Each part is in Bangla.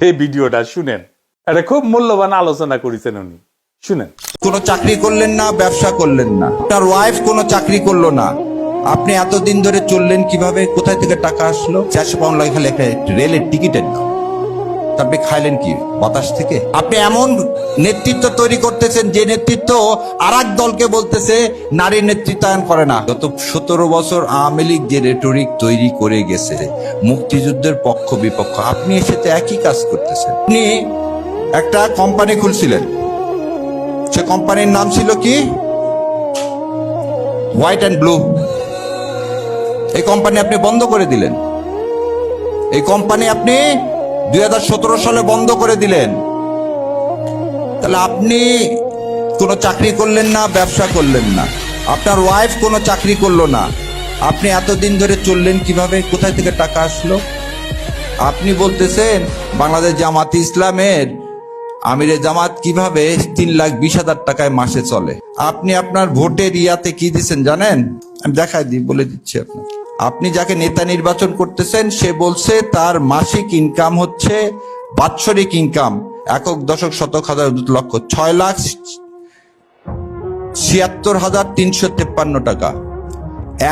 এই ভিডিওটা শুনেন। এটা খুব মূল্যবান আলোচনা করেছেন উনি। শুনেন। কোনো চাকরি করলেন না, ব্যবসা করলেন না। তার ওয়াইফ কোনো চাকরি করল না। আপনি এতদিন ধরে চললেন কীভাবে? কোথায় থেকে টাকা আসলো? চারশো পাউন্ড লাগে খালি একটা রেলের টিকিটের দাম। তারপরে খাইলেন কি? বাতাস থেকে? আপনি এমন নেতৃত্ব তৈরি করতেছেন যে নেতৃত্ব আর দলকে বলতেছে, নারী নেতৃত্বায়ন করে না। গত সতেরো বছর আওয়ামী লীগ যে রেটরিক তৈরি করে গেছে, মুক্তিযুদ্ধের পক্ষ বিপক্ষ, আপনি এসে তো একই কাজ করতেছেন। আপনি একটা কোম্পানি খুলছিলেন। সে কোম্পানির নাম ছিল কি? হোয়াইট অ্যান্ড ব্লু এই কোম্পানি আপনি বন্ধ করে দিলেন। এই কোম্পানি আপনি সতেরো সালে বন্ধ করে দিলেন। তাহলে আপনি কোনো চাকরি করলেন না, ব্যবসা করলেন না। আপনার ওয়াইফ কোনো চাকরি করল না। আপনি এতদিন ধরে চললেন কীভাবে? কোথায় থেকে টাকা আসলো? আপনি বলতেছেন, বাংলাদেশ জামাত ইসলামের আমিরে জামাত কীভাবে তিন লাখ বিশ হাজার টাকায় মাসে চলে? আপনি আপনার ভোটের ইয়াতে কি দিচ্ছেন জানেন? আমি দেখাই দিই, বলে দিচ্ছি আপনার আপনি যাকে নেতা নির্বাচন করতেছেন, সে বলছে তার মাসিক ইনকাম হচ্ছে বাৎসরিক ইনকাম একক দশক শতক হাজার লক্ষ, ছয় লাখ ছিয়াত্তর হাজার তিনশো তেপ্পান্ন টাকা,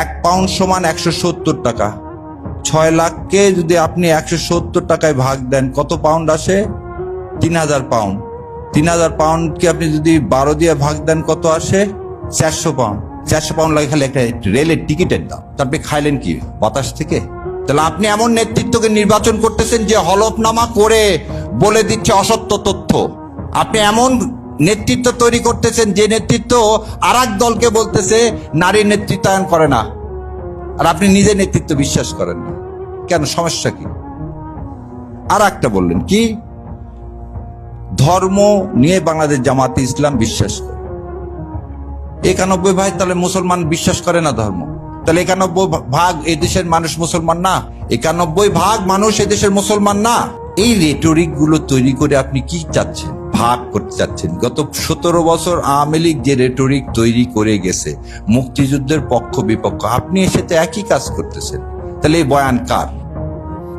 এক পাউন্ড সমান একশো সত্তর টাকা। ছয় লাখকে যদি আপনি একশো সত্তর টাকায় ভাগ দেন, কত পাউন্ড আসে? তিন হাজার পাউন্ড তিন হাজার পাউন্ডকে আপনি যদি বারো দিয়ে ভাগ দেন, কত আসে? চারশো পাউন্ড চারশো পাউন্ড লাগে খালি একটা রেলের টিকিটের দাম। তারপরে খাইলেন কি? বাতাস থেকে? তাহলে আপনি এমন নেতৃত্বকে নির্বাচন করতেছেন যে হলফনামা করে বলে দিচ্ছে অসত্য তথ্য। আপনি এমন নেতৃত্ব তৈরি করতেছেন যে নেতৃত্ব আর দলকে বলতেছে নারী নেতৃত্বায়ন করে না। আর আপনি নিজে নেতৃত্ব বিশ্বাস করেন না। কেন? সমস্যা কি? আর একটা বললেন কি? ধর্ম নিয়ে বাংলাদেশ জামাতে ইসলাম বিশ্বাস করে। একানব্বই ভাই, তাহলে মুসলমান বিশ্বাস করে না ধর্ম। তাহলে একানব্বই ভাগ এই দেশের মানুষ মুসলমান না। একানব্বই ভাগ মানুষ এদেশের মুসলমান না। এই রেটরিকগুলো তৈরি করে আপনি কি চাচ্ছেন? ভাগ করতে চাচ্ছেন। গত সতেরো বছর আওয়ামী লীগ যে রেটরিক তৈরি করে গেছে, মুক্তিযুদ্ধের পক্ষ বিপক্ষ, আপনি এসে তো একই কাজ করতেছেন। তাহলে এই বয়ান কার?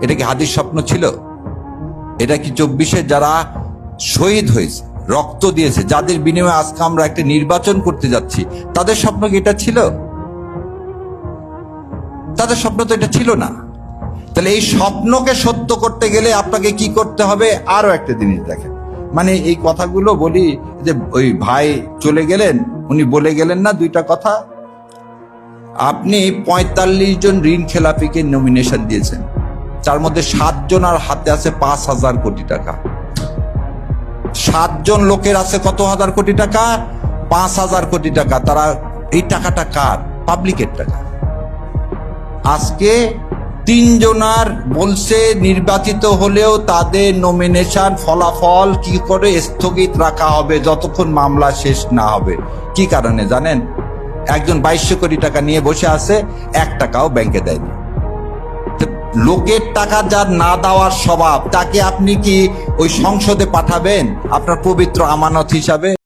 এটা কি হাদির স্বপ্ন ছিল? এটা কি চব্বিশে যারা শহীদ হয়েছে রক্ত দিয়েছে। যাদের বিনিময়ে আজকে আমরা একটা নির্বাচন করতে যাচ্ছি, তাদের স্বপ্ন কি এটা ছিল? তাদের স্বপ্ন তো এটা ছিল না। তাহলে এই স্বপ্নকে সত্য করতে গেলে আপনাকে কি করতে হবে? আরও একটা জিনিস দেখেন। মানে এই কথাগুলো বলি যে, ওই ভাই চলে গেলেন, উনি বলে গেলেন না দুইটা কথা। আপনি পঁয়তাল্লিশ জন ঋণ খেলাপিকে নমিনেশন দিয়েছেন। তার মধ্যে সাতজন আর হাতে আছে পাঁচ হাজার কোটি টাকা। সাতজন লোকের আছে কত হাজার কোটি টাকা? পাঁচ হাজার কোটি টাকা। তারা এই টাকাটা কার? পাবলিকের টাকা। আজকে তিনজনার বলছে নির্বাচিত হলেও তাদের নমিনেশন ফলাফল কি করে স্থগিত রাখা হবে, যতক্ষণ মামলা শেষ না হবে। কি কারণে জানেন? একজন বাইশশো কোটি টাকা নিয়ে বসে আছে, এক টাকাও ব্যাংকে দেয়নি। লোকের টাকা যার না দেওয়ার স্বভাব, তাকে আপনি কি ওই সংসদে পাঠাবেন? আপনার পবিত্র আমানত হিসাবে?